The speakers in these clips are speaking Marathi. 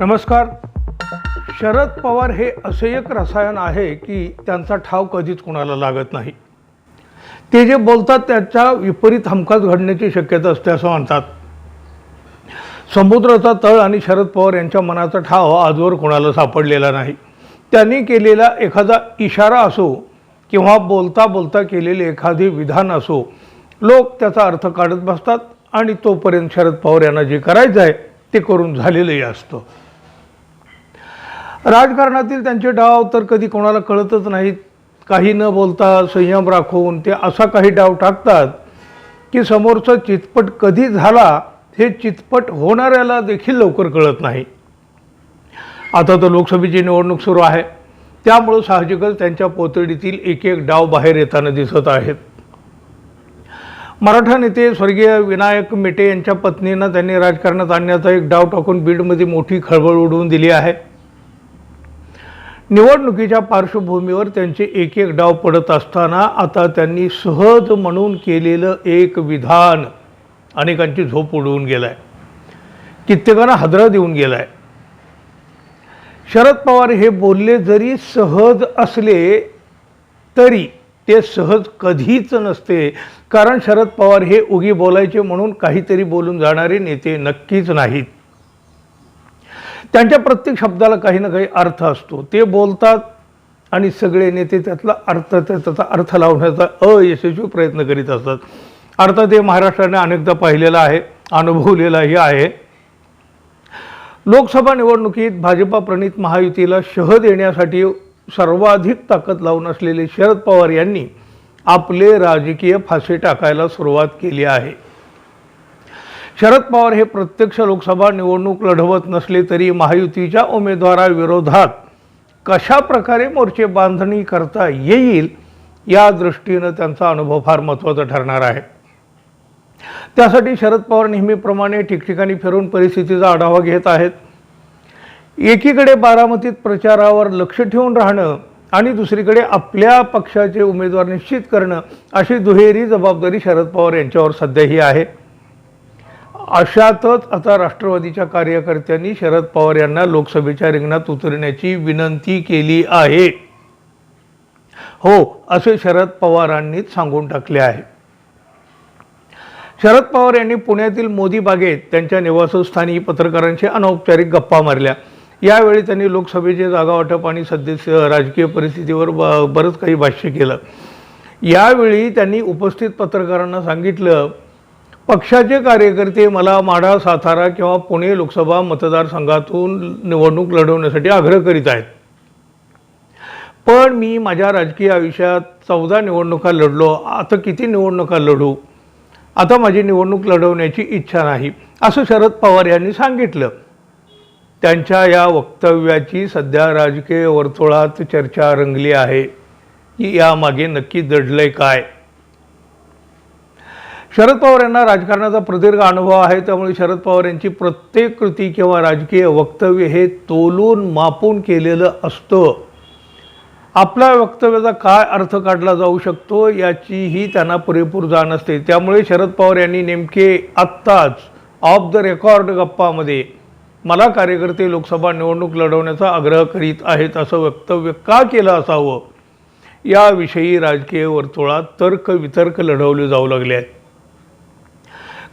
नमस्कार. शरद पवार हे असे एक रसायन आहे की त्यांचा ठाव कधीच कोणाला लागत नाही. ते जे बोलतात त्याच्या विपरीत हमखास घडण्याची शक्यता असते असं म्हणतात. समुद्राचा तळ आणि शरद पवार यांच्या मनाचा ठाव आजवर कोणाला सापडलेला नाही. त्यांनी केलेला एखादा इशारा असो किंवा बोलता बोलता केलेले एखादे विधान असो लोक त्याचा अर्थ काढत बसतात आणि तोपर्यंत शरद पवार यांना जे करायचं आहे ते करून झालेलंही असतं. राजकारणातील त्यांचे डाव तर कधी कोणाला कळतच नाहीत. काही न बोलता संयम राखून ते असा काही डाव टाकतात की समोरचा चितपट कधी झाला हे चितपट होणाऱ्याला देखील लवकर कळत नाही. आता तर लोकसभेची निवडणूक सुरू आहे. त्यामुळं साहजिकच त्यांच्या पोतडीतील एक एक डाव बाहेर येताना दिसत आहेत. मराठा नेते स्वर्गीय विनायक मेटे यांच्या पत्नीनं त्यांनी राजकारणात आणण्याचा एक डाव टाकून बीडमध्ये मोठी खळबळ उडवून दिली आहे. निवडणुकीच्या पार्श्वभूमीवर त्यांचे एक एक डाव पडत असताना आता त्यांनी सहज म्हणून केलेलं एक विधान अनेकांची झोप उडवून गेलाय. कित्येकांना हादरा देऊन गेलाय. शरद पवार हे बोलले जरी सहज असले तरी ते सहज कधीच नसते. कारण शरद पवार हे उगी बोलायचे म्हणून काहीतरी बोलून जाणारे नेते नक्कीच नाहीत. त्यांच्या प्रत्येक शब्दाला काही ना काही अर्थ असतो. ते बोलतात आणि सगळे नेते त्यातला अर्थ त्याचा अर्थ लावण्याचा अयशस्वी प्रयत्न करीत असतात. अर्थात हे महाराष्ट्राने अनेकदा पाहिलेलं आहे अनुभवलेलाही आहे. लोकसभा निवडणुकीत भाजपा प्रणित महायुतीला शह देण्यासाठी सर्वाधिक ताकद लावून असलेले शरद पवार यांनी आपले राजकीय फासे टाकायला सुरुवात केली आहे. शरद पवार हे प्रत्यक्ष लोकसभा निवडणूक लढवत नसले तरी महायुतीच्या उमेदवाराविरोधात कशा प्रकारे मोर्चे बांधणी करता येईल या दृष्टीनं त्यांचा अनुभव फार महत्त्वाचा ठरणार आहे. त्यासाठी शरद पवार नेहमीप्रमाणे ठिकठिकाणी फिरून परिस्थितीचा आढावा घेत आहेत. एकीकडे बारामतीत प्रचारावर लक्ष ठेवून राहणं आणि दुसरीकडे आपल्या पक्षाचे उमेदवार निश्चित करणं अशी दुहेरी जबाबदारी शरद पवार यांच्यावर सध्याही आहे. अशातच आता राष्ट्रवादीच्या कार्यकर्त्यांनी शरद पवार यांना लोकसभेच्या रिंगणात उतरण्याची विनंती केली आहे. हो असे शरद पवारांनीच सांगून टाकले आहे. शरद पवार यांनी पुण्यातील मोदी बागेत त्यांच्या निवासस्थानी पत्रकारांशी अनौपचारिक गप्पा मारल्या. यावेळी त्यांनी लोकसभेचे जागा वाटप आणि सध्याच्या राजकीय परिस्थितीवर ब बरंच काही भाष्य केलं. यावेळी त्यांनी उपस्थित पत्रकारांना सांगितलं पक्षाचे कार्यकर्ते मला माढा सातारा किंवा पुणे लोकसभा मतदारसंघातून निवडणूक लढवण्यासाठी आग्रह करीत आहेत. पण मी माझ्या राजकीय आयुष्यात चौदा निवडणुका लढलो. आता किती निवडणुका लढू? आता माझी निवडणूक लढवण्याची इच्छा नाही असं शरद पवार यांनी सांगितलं. त्यांच्या या वक्तव्याची सध्या राजकीय वर्तुळात चर्चा रंगली आहे. की यामागे नक्की दडलंय काय? शरद पवार यांना राजकारणाचा प्रदीर्घ अनुभव आहे त्यामुळे शरद पवार यांची प्रत्येक कृती किंवा राजकीय वक्तव्य हे तोलून मापून केलेलं असतं. आपल्या वक्तव्याचा काय अर्थ काढला जाऊ शकतो याचीही त्यांना पुरेपूर जाण असते. त्यामुळे शरद पवार यांनी नेमके आत्ताच ऑफ द रेकॉर्ड गप्पामध्ये मला कार्यकर्ते लोकसभा निवडणूक लढवण्याचा आग्रह करीत आहेत असं वक्तव्य का केलं असावं? याविषयी राजकीय वर्तुळात तर्क वितर्क लढवले जाऊ लागले आहेत.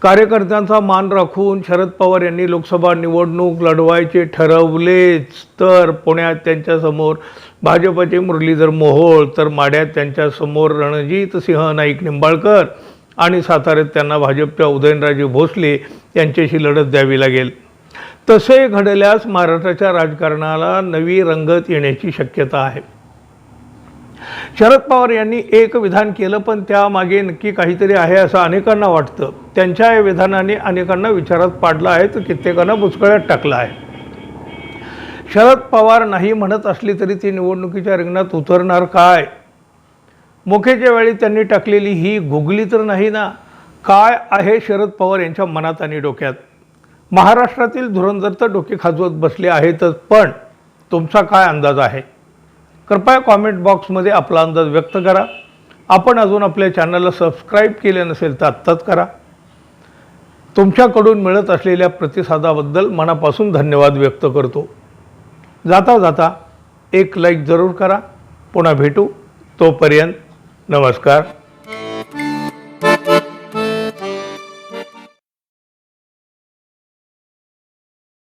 कार्यकर्त्यांचा मान राखून शरद पवार यांनी लोकसभा निवडणूक लढवायचे ठरवलेच. तर पुण्यात त्यांच्यासमोर भाजपचे मुरलीधर मोहोळ तर माड्यात त्यांच्यासमोर रणजित सिंह नाईक निंबाळकर आणि साताऱ्यात त्यांना भाजपच्या उदयनराजे भोसले यांच्याशी लढत द्यावी लागेल. तसे घडल्यास महाराष्ट्राच्या राजकारणाला नवी रंगत येण्याची शक्यता आहे. शरद पवार यांनी एक विधान केलं पण त्यामागे नक्की काहीतरी आहे असं अनेकांना वाटतं. त्यांच्या या विधानाने अनेकांना विचारात पाडलं आहे तर कित्येकांना बुचकळ्यात टाकलं आहे. शरद पवार नाही म्हणत असली तरी ती निवडणुकीच्या रिंगणात उतरणार काय? मुखेच्या वेळी त्यांनी टाकलेली ही गुगली तर नाही ना? काय आहे शरद पवार यांच्या मनात आणि डोक्यात? महाराष्ट्रातील धुरंधर तर डोके खाजवत बसले आहेतच पण तुमचा काय अंदाज आहे? कृपया कॉमेंट बॉक्समध्ये आपला अंदाज व्यक्त करा. आपण अजून आपल्या चॅनलला सबस्क्राईब केले नसेल तर आत्ताच करा. तुमच्याकडून मिळत असलेल्या प्रतिसादाबद्दल मनापासून धन्यवाद व्यक्त करतो. जाता जाता एक लाईक जरूर करा. पुन्हा भेटू. तोपर्यंत नमस्कार.